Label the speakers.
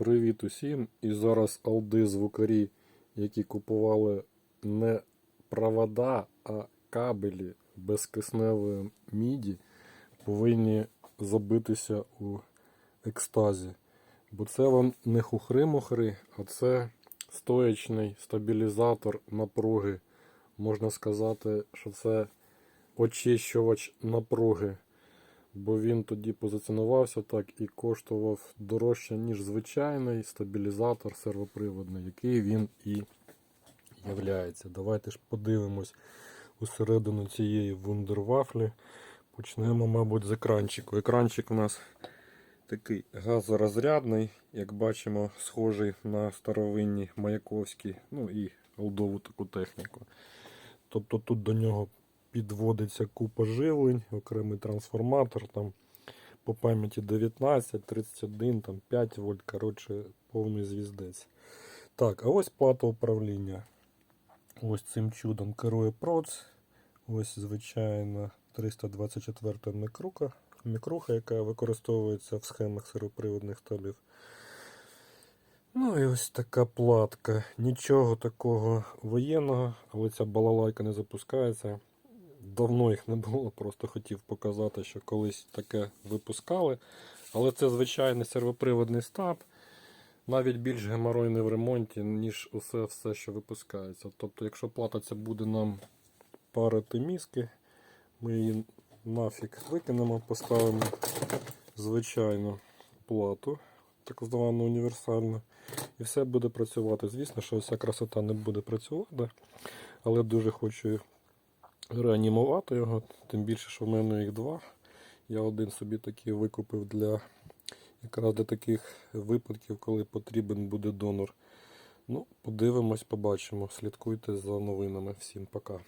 Speaker 1: Привіт усім! І зараз алди звукарі, які купували не провода, а кабелі безкисневої міді, повинні забитися у екстазі. Бо це вам не хухри-мухри, а це стоячний стабілізатор напруги. Можна сказати, що це очищувач напруги бо він тоді позиціонувався так і коштував дорожче, ніж звичайний стабілізатор сервоприводний, який він і являється. Давайте ж подивимось усередину цієї вундервафлі. Почнемо, мабуть, з екранчику. Екранчик у нас такий газорозрядний, як бачимо, схожий на старовинні маяковські, ну і олдову таку техніку. Тобто тут до нього підводиться купа живлень, окремий трансформатор, там по пам'яті 19, 31, там 5 вольт, коротше, повний звіздець. Так, а ось плата управління. Ось цим чудом керує проц. Ось звичайна 324 мікруха, мікруха, яка використовується в схемах сироприводних табів. Ну і ось така платка. Нічого такого воєнного, але ця балалайка не запускається. Давно їх не було, просто хотів показати, що колись таке випускали. Але це звичайний сервоприводний стаб, навіть більш геморойний в ремонті, ніж усе все, що випускається. Тобто, якщо плата ця буде нам парити мізки, ми її нафіг викинемо, поставимо звичайну плату, так звану універсальну, і все буде працювати. Звісно, що вся красота не буде працювати, але дуже хочу реанімувати його, тим більше, що в мене їх два. Я один собі такий викупив для якраз для таких випадків, коли потрібен буде донор. Ну, подивимось, побачимо. Слідкуйте за новинами. Всім пока.